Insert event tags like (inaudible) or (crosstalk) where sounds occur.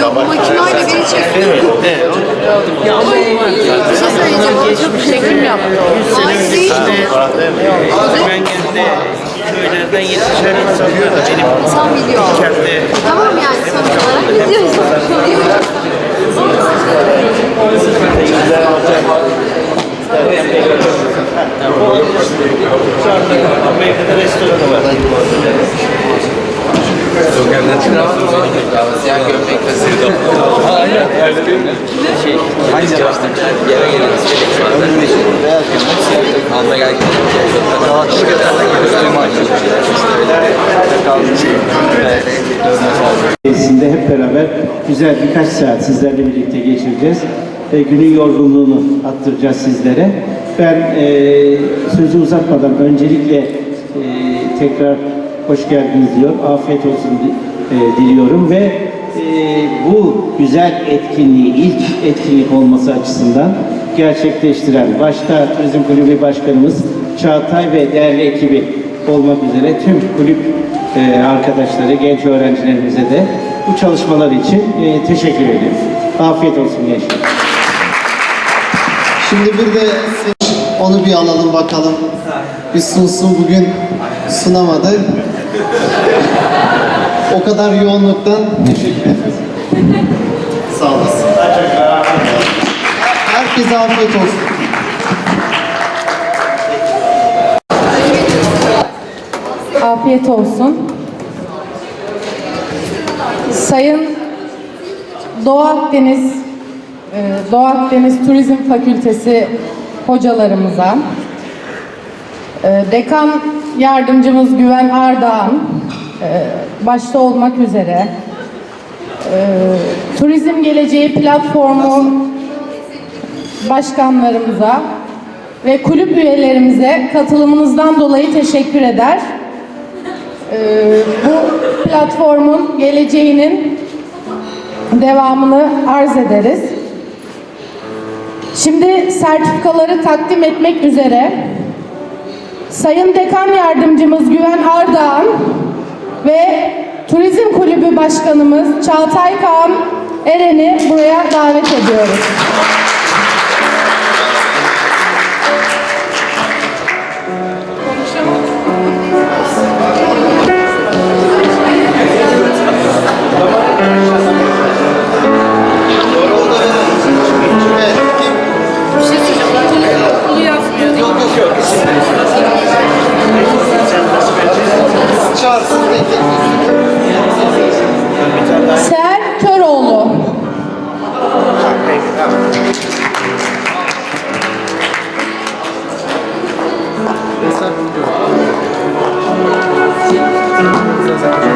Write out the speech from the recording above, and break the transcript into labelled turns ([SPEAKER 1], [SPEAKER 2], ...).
[SPEAKER 1] Yok makinayla beni çekti. Ay, bir şey söyleyeceğim. Çok çekim yaptı. Ay değil.
[SPEAKER 2] Mengen'de köylerden yetişen insanlar benim
[SPEAKER 1] İnsan biliyor.
[SPEAKER 2] kendi
[SPEAKER 1] Tamam yani sonuç olarak gidiyoruz.
[SPEAKER 2] Amerika'da
[SPEAKER 3] Tesisinde hep beraber güzel birkaç saat sizlerle birlikte geçireceğiz. E, günün yorgunluğunu attıracağız sizlere. Ben e, sözü uzatmadan öncelikle e, tekrar hoş geldiniz diyor. Afiyet olsun di- e, diliyorum ve e, bu güzel etkinliği ilk etkinlik olması açısından gerçekleştiren başta Turizm Kulübü Başkanımız Çağatay ve değerli ekibi olmak üzere tüm kulüp e, arkadaşları, genç öğrencilerimize de bu çalışmalar için teşekkür ediyorum. Afiyet olsun gençler.
[SPEAKER 4] Şimdi bir de onu bir alalım bakalım. Bir sunsun bugün sunamadı. O kadar yoğunluktan teşekkür (laughs) ederiz. Sağ olasın. Herkese afiyet olsun.
[SPEAKER 5] Afiyet olsun. Sayın Doğu Akdeniz e, Doğu Akdeniz Turizm Fakültesi hocalarımıza, e, dekan yardımcımız Güven Ardağan başta olmak üzere e, Turizm Geleceği Platformu başkanlarımıza ve kulüp üyelerimize katılımınızdan dolayı teşekkür eder. Ee, bu platformun geleceğinin devamını arz ederiz. Şimdi sertifikaları takdim etmek üzere Sayın Dekan Yardımcımız Güven Ardağan ve Turizm Kulübü Başkanımız Çağatay Kaan Eren'i buraya davet ediyoruz. Ser Köroğlu. Thank you.